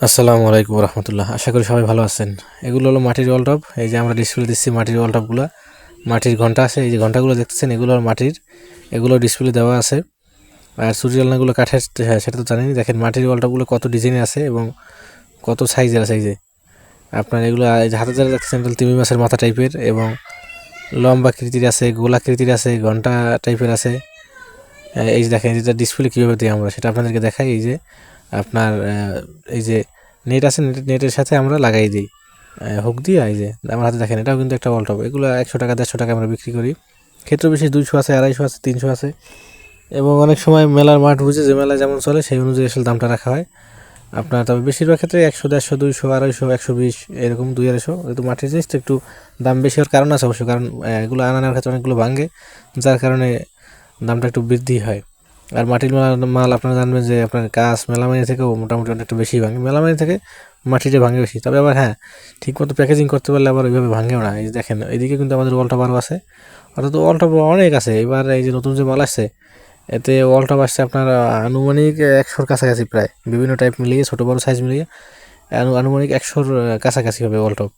আসসালামু আলাইকুম রহমতুল্লাহ আশা করি সবাই ভালো আছেন। এগুলো হলো মাটির ওয়ালটপ। এই যে আমরা ডিসপ্লে দিচ্ছি মাটির ওয়ালটপগুলো। মাটির ঘণ্টা আছে। এই যে ঘন্টাগুলো দেখতেছেন, এগুলো মাটির। এগুলো ডিসপ্লে দেওয়া আছে। আর সূর্যজালনাগুলো কাঠের হ্যাঁ সেটা তো জানেনই। দেখেন মাটির ওয়ালটপগুলো কত ডিজাইনে আছে এবং কত সাইজের যে। আপনার এগুলো হাতে যারা দেখতেছেন এগুলো তিমি মাছের মাথা টাইপের এবং লম্বা কৃতির আছে গোলাকৃতির আছে, ঘণ্টা টাইপের আছে। এই যে দেখেন যেটা ডিসপ্লে কীভাবে দিই আমরা, সেটা আপনাদেরকে দেখাই। এই যে আপনার এই যে নেট আছে নেট নেটের সাথে আমরা লাগাই দিই। হুক দিয়ে এই যে, আমার হাতে দেখেন, এটাও কিন্তু একটা ওয়ালটপ এগুলো একশো টাকা, দেড়শো টাকা আমরা বিক্রি করি। ক্ষেত্র বেশি দুইশো আছে, আড়াইশো আছে, তিনশো আছে। এবং অনেক সময় মেলার মাঠ বুঝে যে মেলা যেমন চলে, সেই অনুযায়ী আসলে দামটা রাখা হয়। আপনার তবে বেশিরভাগ ক্ষেত্রে একশো, দেড়শো, দুইশো, আড়াইশো, একশো, বিশ, এরকম দুই, আড়াইশো। কিন্তু মাটির জিনিস তো একটু দাম বেশি হওয়ার কারণ আছে অবশ্য, কারণ এগুলো আনানোর ক্ষেত্রে অনেকগুলো ভাঙে, যার কারণে দামটা একটু বৃদ্ধি হয়। আর মাটির মাল মাল আপনারা জানবেন যে আপনার গাছ মেলামানি থেকেও মোটামুটি অনেকটা বেশি ভাঙে। মেলামানি থেকে মাটিটা ভাঙে বেশি। তবে আবার হ্যাঁ ঠিকমতো প্যাকেজিং করতে পারলে আবার ওইভাবে ভাঙেও না। এই যে দেখেন এইদিকে কিন্তু আমাদের ওয়ালটা বারো আছে। অর্থাৎ ওয়ালটা অনেক আছে। এবার এই যে নতুন যে মাল আসছে, এতে ওয়ালটা আসছে আপনার আনুমানিক একশোর কাছাকাছি প্রায়। বিভিন্ন টাইপ মিলিয়ে, ছোটো বড়ো সাইজ মিলিয়ে, আনু- আনুমানিক একশোর কাছাকাছি হবে ওয়ালটপ